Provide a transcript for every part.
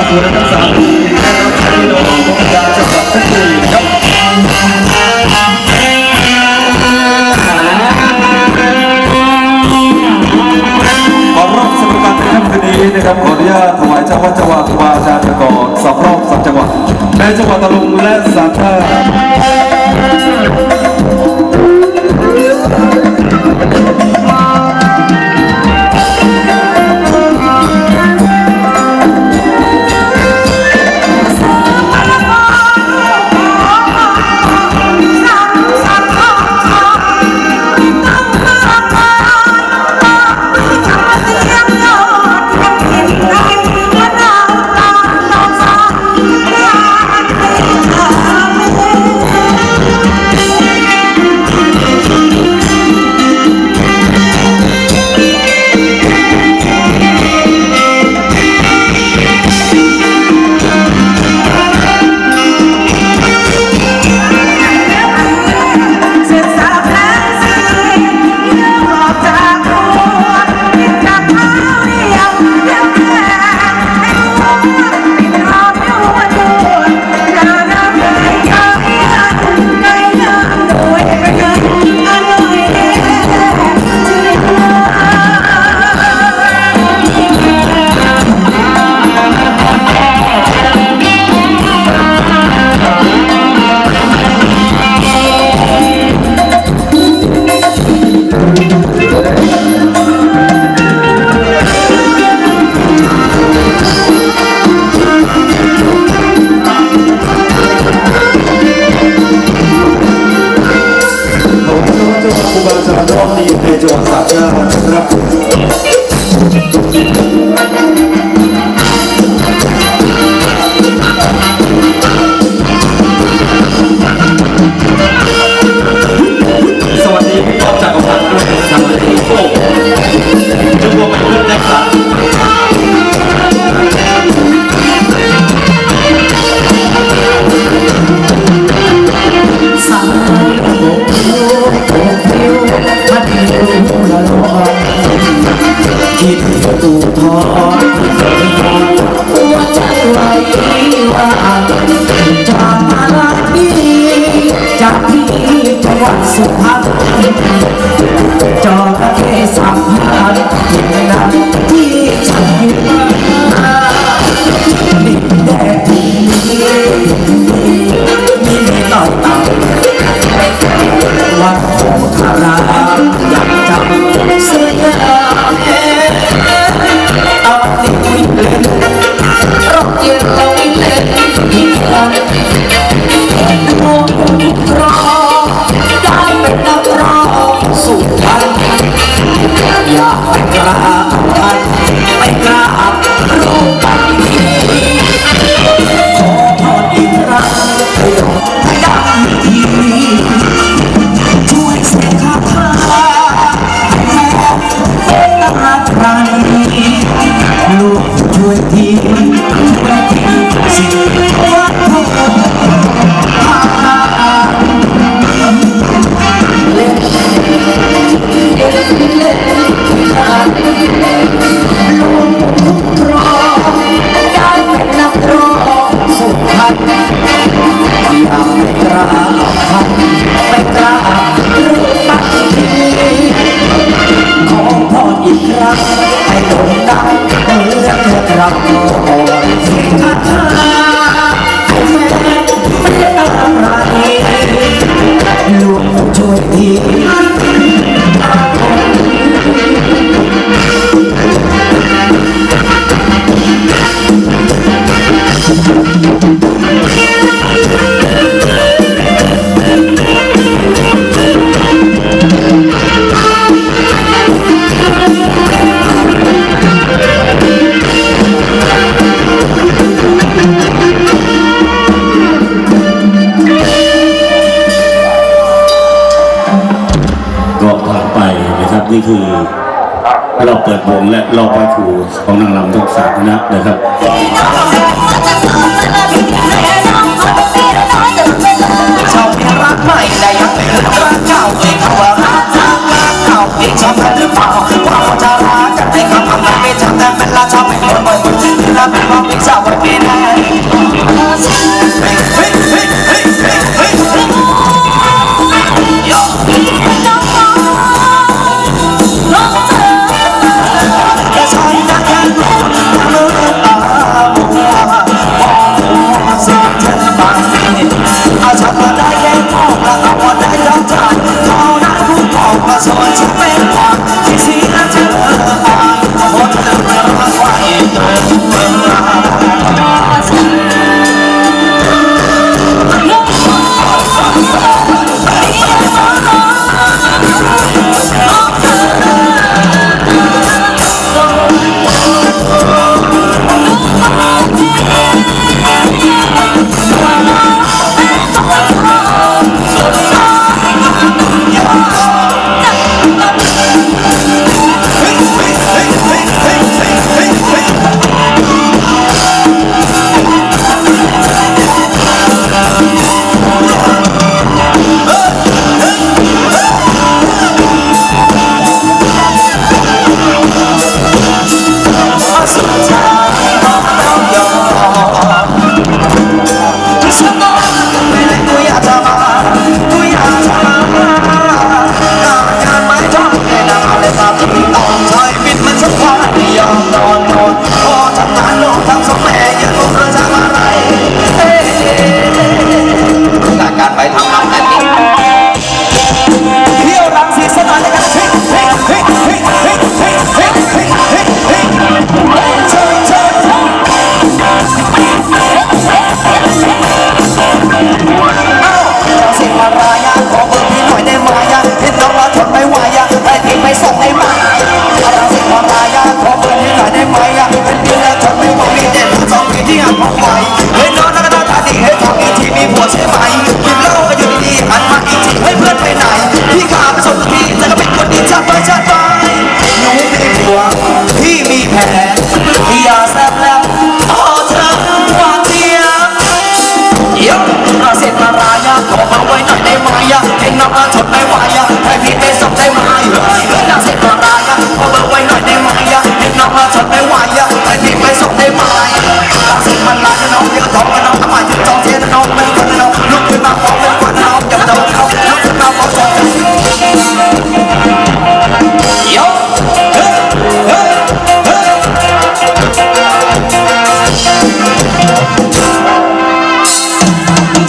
ระตูสับขอดาห์ที่ดีนะครับขอเรีญาตถวายเจ้าวัดจังหวัดคาจารระกอบสองรอบสามจังหวัดในจังหวัดตะลุงและสามทา 啊。 ให้ตรงตางเลือกเธรับก่อนสิ่งทัแม้ไม่ได้ทำลวงช่วยที คือเราเปิดวงและเราไปถูของนางรำทุกสาคณะนะครับชอบมีรักใหม่แต่ยังเป็นรักเก่าเองเขาว่ารักรักเก่าเองชอบกันหรือเปล่าว่าเขาจะรักกันในคำพังมันไม่จำแต่เป็นราชาเป็นคนบ่อยคนที่รักเป็นความเป็เจ้าคนนี้ได้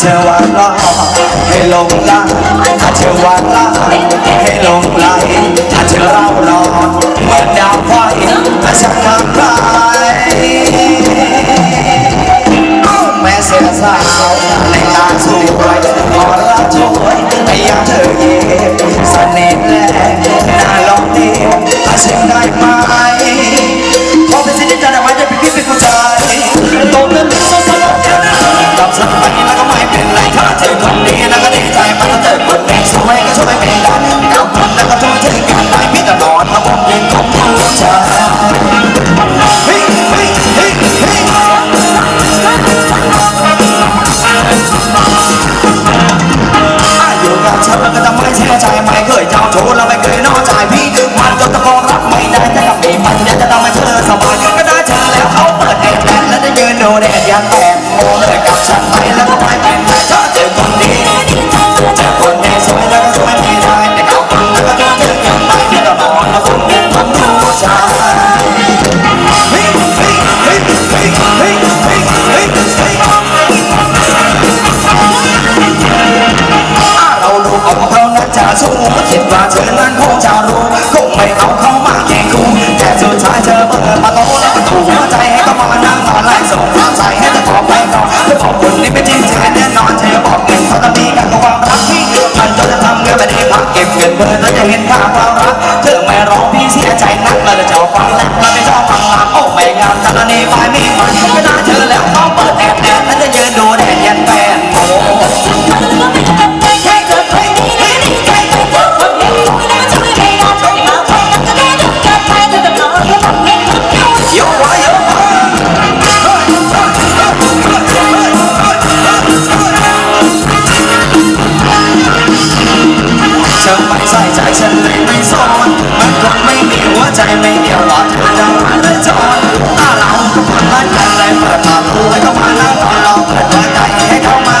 เธอหวานล้อให้ลงล่างเธอหวานล้อให้ล สู้คิดว่าเธอนั้นคงจะรู้คงไม่เอาเข้ามาแย่งคู่แต่สุดท้ายเธอเปิดประตูแล้วประตูหัวใจให้ก็มานั่งนอนไล่ส่งความใจให้เธอขอไปก่อนเธอบอกคนนี้ไม่จริงใจแน่นอนเธอบอกเงินเขาจะมีกันกับความรักที่มันจะทำเงินไม่ได้พักเก็บเงินเบิร์แล้วจะเห็นค่าความรักเธอไม่ร้องพี่เสียใจนักเราจะเจ้าฟังแล้วเราไม่ชอบฟังลำโอ้ไม่งามแต่ละนี้ไปไม่ไปไม่น่าเจอแล้วต้องเปิด ฉันเลยไม่สนมันคงไม่มีหัวใจไม่เดียวว่าเธอจะมาหรือจนถ้าเราก็คนรักกันเลยเปิดประตูให้เขามานั่งนอนราเปิดหัวใจให้เขามา